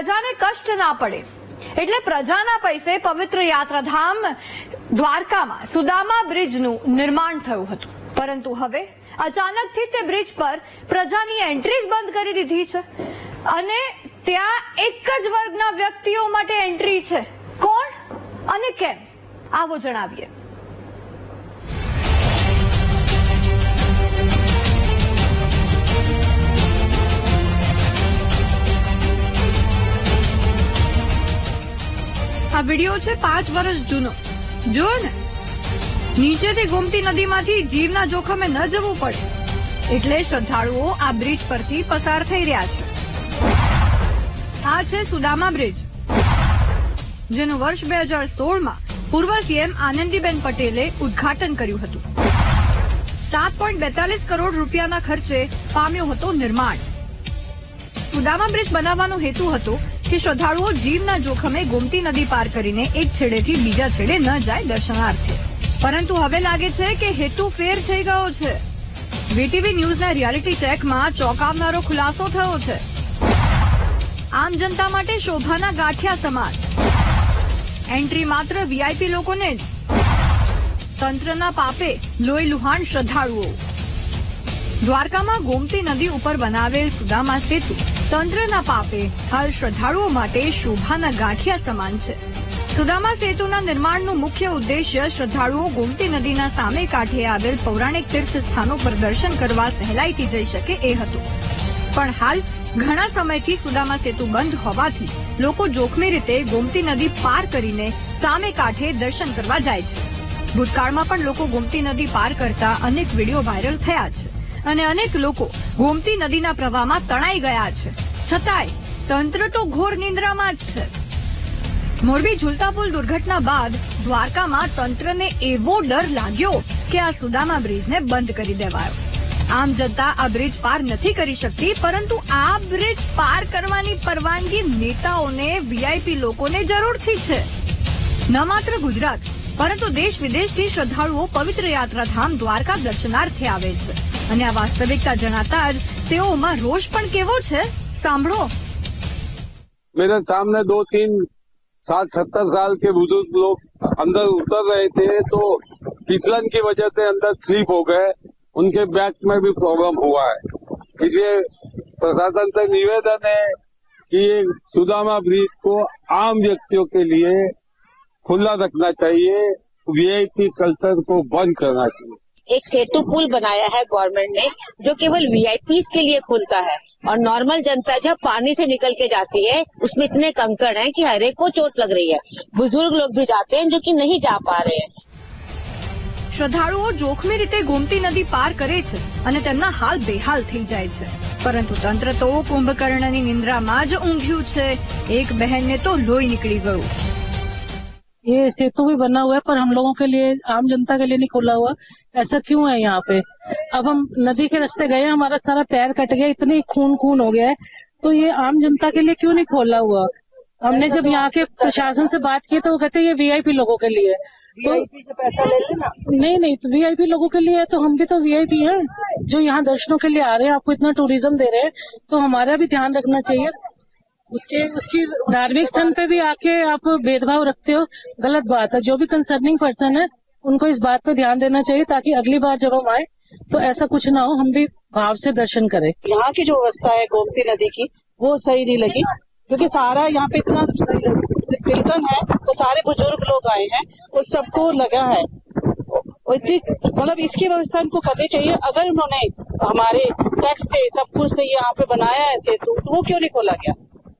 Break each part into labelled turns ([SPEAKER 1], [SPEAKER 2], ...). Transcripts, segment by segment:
[SPEAKER 1] પ્રજાને કષ્ટ ના પડે. એટલે પ્રજાના પૈસે પવિત્ર યાત્રાધામ દ્વારકામાં, સુદામા બ્રિજનું નિર્માણ થયું હતું. પરંતુ હવે અચાનકથી તે બ્રિજ પર પ્રજાની એન્ટ્રી જ બંધ કરી દીધી છે. અને ત્યાં એક જ વર્ગના વ્યક્તિઓ માટે એન્ટ્રી છે. કોણ અને કેમ? આવો જણાવીએ. આ વીડિયો છે પાંચ વર્ષ જૂનો. જો ને. નીચેથી ગોમતી નદીમાંથી જીવના જોખમે ન જવું પડે. એટલે શ્રદ્ધાળુઓ આ બ્રિજ પરથી પસાર થઈ રહ્યા છે. આ છે સુદામા બ્રિજ, જેનું વર્ષ બે હજાર સોળમાં પૂર્વ સીએમ આનંદીબેન પટેલે ઉદ્ઘાટન કર્યું હતું. સાત પોઈન્ટ બેતાલીસ કરોડ રૂપિયાના ખર્ચે પામ્યો હતો નિર્માણ. સુદામા બ્રિજ બનાવવાનો હેતુ હતો કે શ્રદ્ધાળુઓ જીવના જોખમે ગોમતી નદી પાર કરીને એક છેડેથી બીજા છેડે ન જાય દર્શનાર્થે. પરંતુ હવે લાગે છે કે હેતુ ફેર થઈ ગયો છે. વીટીવી ન્યૂઝના રિયાલિટી ચેકમાં ચોંકાવનારો ખુલાસો થયો છે. આમ જનતા માટે શોભાના ગાંઠિયા સમાન એન્ટ્રી માત્ર વીઆઈપી લોકોને જ. તંત્રના પાપે લોહી લુહાણ શ્રદ્ધાળુઓ. દ્વારકામાં ગોમતી નદી ઉપર બનાવેલ સુદામા સેતુ તંત્રના પાપે હાલ શ્રદ્ધાળુઓ માટે શોભાના ગાંઠિયા સમાન છે. સુદામા સેતુના નિર્માણનું મુખ્ય ઉદ્દેશ્ય શ્રદ્ધાળુઓ ગોમતી નદીના સામે કાંઠે આવેલ પૌરાણિક તીર્થ સ્થાનો પર દર્શન કરવા સહેલાઈથી જઈ શકે એ હતું. પણ હાલ ઘણા સમયથી સુદામા સેતુ બંધ હોવાથી લોકો જોખમી રીતે ગોમતી નદી પાર કરીને સામે કાંઠે દર્શન કરવા જાય છે. ભૂતકાળમાં પણ લોકો ગોમતી નદી પાર કરતા અનેક વીડિયો વાયરલ થયા છે. અને અનેક લોકો ગોમતી નદીના પ્રવાહમાં તણાઈ ગયા છે. છતાંય તંત્ર તો ઘોર નિંદ્રામાં જ છે. મોરબી ઝુલતા પુલ દુર્ઘટના બાદ દ્વારકામાં તંત્રને એવો ડર લાગ્યો કે આ સુદામા બ્રિજને બંધ કરી દેવાયો. આમ જનતા આ બ્રિજ પાર નથી કરી શકતી, પરંતુ આ બ્રિજ પાર કરવાની પરવાનગી નેતાઓને, વીઆઈપી લોકોને જરૂરથી છે. ન માત્ર ગુજરાત, પરંતુ દેશ વિદેશથી શ્રદ્ધાળુઓ પવિત્ર યાત્રાધામ દ્વારકા દર્શનાર્થે આવે છે. અને આ વાસ્તવિકતા જણાતા જ તેઓમાં રોષ પણ કેવો છે સાંભળો
[SPEAKER 2] मेरे सामने दो तीन साठ सत्तर साल के बुजुर्ग लोग अंदर उतर रहे थे तो फिसलन की वजह से अंदर स्लिप हो गए उनके बैक में भी प्रॉब्लम हुआ है इसलिए प्रशासन से निवेदन है कि ये सुदामा ब्रिज को आम व्यक्तियों के लिए खुला रखना चाहिए वीआईपी कल्चर को बंद करना चाहिए
[SPEAKER 3] एक सेतु पुल बनाया है गवर्नमेंट ने जो केवल वीआईपी के लिए खुलता है और नॉर्मल जनता जब पानी से निकल के जाती है उसमें इतने कंकड़ हैं कि हर एक को चोट लग रही है बुजुर्ग लोग भी जाते हैं जो कि नहीं जा पा रहे हैं
[SPEAKER 1] શ્રદ્ધાળુઓ જોખમી રીતે ગોમતી નદી પાર કરે છે અને તેમના હાલ બેહાલ થઈ જાય છે પરંતુ તંત્ર તો કુંભકર્ણની નિંદ્રામાં જ ઊંઘ્યું છે એક બહેનને તો લોહી નીકળી ગયું
[SPEAKER 4] ये सेतु भी बना हुआ है पर हम लोगों के लिए आम जनता के लिए नहीं खुला हुआ ऐसा क्यों है यहाँ पे? अब हम नदी के रास्ते गए हमारा सारा पैर कट गया इतनी खून खून हो गया है। तो ये आम जनता के लिए क्यों नहीं खोला हुआ? हमने जब यहाँ के प्रशासन से बात की तो वो कहते हैं ये वीआईपी लोगों के लिए तो पैसा ले लेना? नहीं नहीं तो वीआईपी लोगों के लिए है तो हम भी तो वीआईपी हैं जो यहाँ दर्शनों के लिए आ रहे हैं आपको इतना टूरिज़्म दे रहे हैं तो हमारा भी ध्यान रखना चाहिए। उसके उसकी धार्मिक स्थान पे भी आके आप भेदभाव रखते हो गलत बात है जो भी कंसर्निंग पर्सन है उनको इस बात पे ध्यान देना चाहिए ताकि अगली बार जब हम आए तो ऐसा कुछ ना हो, हम भी भाव से दर्शन करें।
[SPEAKER 5] यहाँ की जो व्यवस्था है गोमती नदी की, वो सही नहीं लगी, क्योंकि सारा यहाँ पे इतना तिलकन है तो सारे बुज़ुर्ग लोग आए हैं उन सबको लगा है। मतलब इसकी व्यवस्था इनको करनी चाहिए। अगर उन्होंने हमारे टैक्स से, सब कुछ से यहाँ पे बनाया है सेतु तो वो क्यों नहीं खोला गया?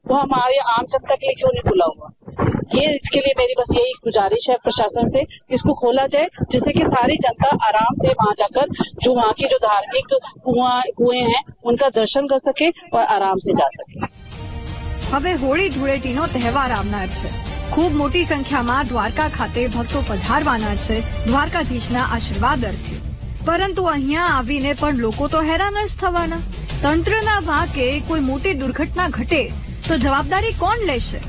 [SPEAKER 5] वो हमारे आम जनता के लिए क्यों नहीं खुला हुआ? ये इसके लिए मेरी बस यही गुजारिश है प्रशासन से कि इसको खोला जाए जिससे कि सारी जनता आराम से वहाँ जाकर जो वहाँ की जो धार्मिक कुआं कुएं हैं उनका दर्शन कर सके और आराम से जा सके
[SPEAKER 1] હવે હોળી ધૂળેટીનો તહેવાર આવનાર છે ખૂબ મોટી સંખ્યામાં દ્વારકા ખાતે ભક્તો પધારવાના છે દ્વારકાધીશના આશીર્વાદ અર્થે પરંતુ અહીંયા આવીને પણ લોકો તો હેરાન જ થવાના તંત્રના વાંકે કોઈ મોટી દુર્ઘટના ઘટે તો જવાબદારી કોણ લેશે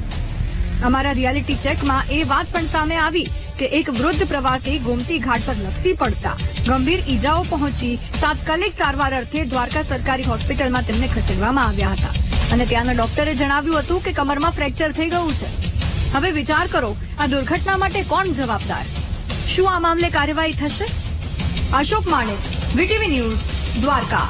[SPEAKER 1] અમારા રિયાલિટી ચેકમાં એ વાત પણ સામે આવી કે એક વૃદ્ધ પ્રવાસી ગોમતી ઘાટ પર લપસી પડતા ગંભીર ઈજાઓ પહોંચી તાત્કાલિક સારવાર અર્થે દ્વારકા સરકારી હોસ્પિટલમાં તેમને ખસેડવામાં આવ્યા હતા. અને ત્યાંના ડોક્ટરે જણાવ્યું હતું કે કમરમાં ફ્રેક્ચર થઈ ગયું છે. હવે વિચાર કરો, આ દુર્ઘટના માટે કોણ જવાબદાર? શું આ મામલે કાર્યવાહી થશે? Ashok Manek VTV news, Dwarka.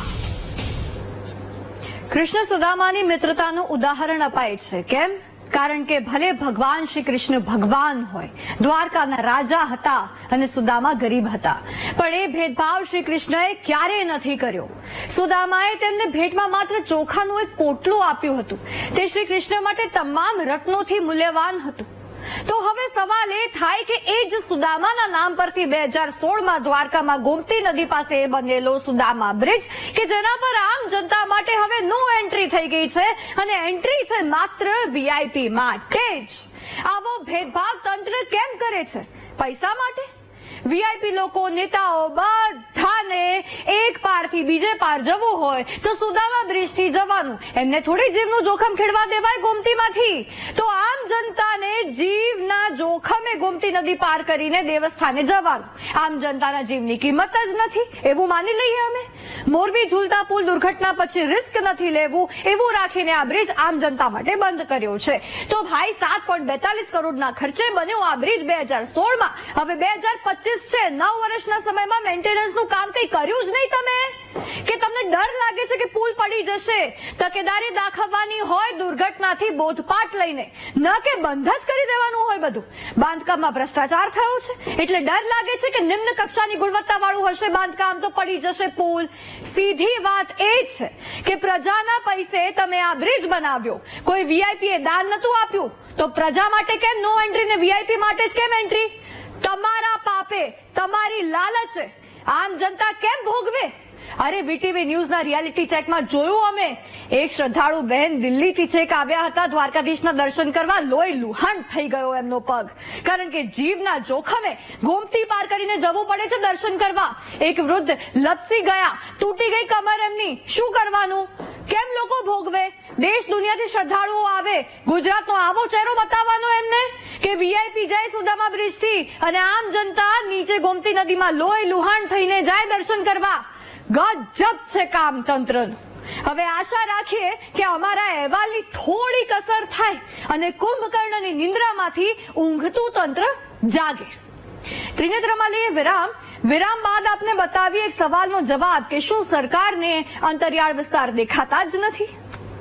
[SPEAKER 1] Krishna સુદામાની મિત્રતાનું ઉદાહરણ અપાય છે. કેમ? કારણ કે ભલે ભગવાન શ્રી કૃષ્ણ ભગવાન હોય, દ્વારકાના રાજા હતા અને સુદામા ગરીબ હતા. પણ એ ભેદભાવ શ્રી કૃષ્ણએ ક્યારેય નથી કર્યો. સુદામાએ તેમને ભેટમાં માત્ર ચોખાનું એક પોટલું આપ્યું હતું. તે શ્રી કૃષ્ણ માટે તમામ રત્નોથી મૂલ્યવાન હતું. તો હવે થાય કે એ જ સુદામાના નામ પરથી બે હજાર દ્વારકામાં ગોમતી નદી પાસે બનેલો સુદામા બ્રિજ કે જેના પર આમ જનતા માટે હવે નો એન્ટ્રી થઈ ગઈ છે અને એન્ટ્રી છે માત્ર વીઆઈપી માટે જ. આવો ભેદભાવ તંત્ર કેમ કરે છે? પૈસા માટે? વીઆઈપી લોકો, નેતાઓ બધાને એક પારથી બીજે પાર જવું હોય તો સુદામા બ્રિજથી જવાનું. એમને થોડી જીવનું જોખમ ખેડવા દેવાય ગોમતીમાંથી. તો આમ જનતાને જોખમે ગોમતી નદી પાર કરીને દેવસ્થાને જવાનું. આમ જનતાના જીવની કિંમત જ નથી, એવું માની લઈએ અમે. મોરબી ઝૂલતા પુલ દુર્ઘટના પછી રિસ્ક નથી લેવું, એવું રાખીને આ બ્રિજ આમ જનતા માટે બંધ કર્યો છે. તો ભાઈ, સાત પોઈન્ટ બેતાલીસ કરોડના ખર્ચે બન્યો આ બ્રિજ બે હજાર સોળમાં. હવે બે હજાર પચીસ છે. નવ વર્ષના સમયમાં મેન્ટેનન્સનું કામ કંઈ કર્યું જ નહીં તમે? કે તમને ડર લાગે છે કે પુલ પડી જશે? તકેદારી દાખવવાની હોય દુર્ઘટનાથી બોધપાઠ લઈને, ન કે બંધ જ કરી દેવાનું હોય બધું. બાંધકામમાં ભ્રષ્ટાચાર થયો છે. એટલે ડર લાગે છે કે નિમ્ન કક્ષાની ગુણવત્તા વાળું હશે બાંધકામ તો પડી જશે પુલ. સીધી વાત એ છે કે પ્રજાના પૈસે તમે આ બ્રિજ બનાવ્યો. કોઈ વીઆઈપી એ દાન નતું આપ્યું. તો પ્રજા માટે કેમ નો એન્ટ્રી ને વીઆઈપી માટે જ કેમ એન્ટ્રી? તમારા પાપે તમારી લાલચે આમ જનતા કેમ ભોગવે? અરે વીટીવી ન્યૂઝના રિયાલિટી ચેકમાં જોયું અમે. એક શ્રદ્ધાળુ બહેન દિલ્હીથી છેક આવ્યા હતા, દ્વારકાધીશના દર્શન કરવા, લોહી લુહાણ થઈ ગયો એમનો પગ. કારણ કે જીવના જોખમે ગોમતી પાર કરીને જવું પડે છે દર્શન કરવા. એક વૃદ્ધ લપસી ગયા, તૂટી ગઈ કમર એમની. શું કરવાનું? કેમ લોકો ભોગવે? દેશ દુનિયાથી શ્રદ્ધાળુઓ આવે. ગુજરાતનો આવો ચહેરો બતાવવાનો એમને? કે વીઆઈપી જાય સુદામા બ્રિજથી અને આમ જનતા નીચે ગોમતી નદીમાં લોહી લુહાણ થઈને જાય દર્શન કરવા. ગજબ છે કામ તંત્રનું હવે આશા રાખીએ કે અમારા અહેવાલની થોડી અસર થાય અને કુંભકર્ણની નિંદ્રામાંથી ઊંઘતું તંત્ર જાગે. ત્રિનેત્રમાં લઈએ વિરામ. વિરામ બાદ આપને બતાવીએ એક સવાલનો જવાબ કે શું સરકારને અંતરિયાળ વિસ્તાર દેખાતા જ નથી?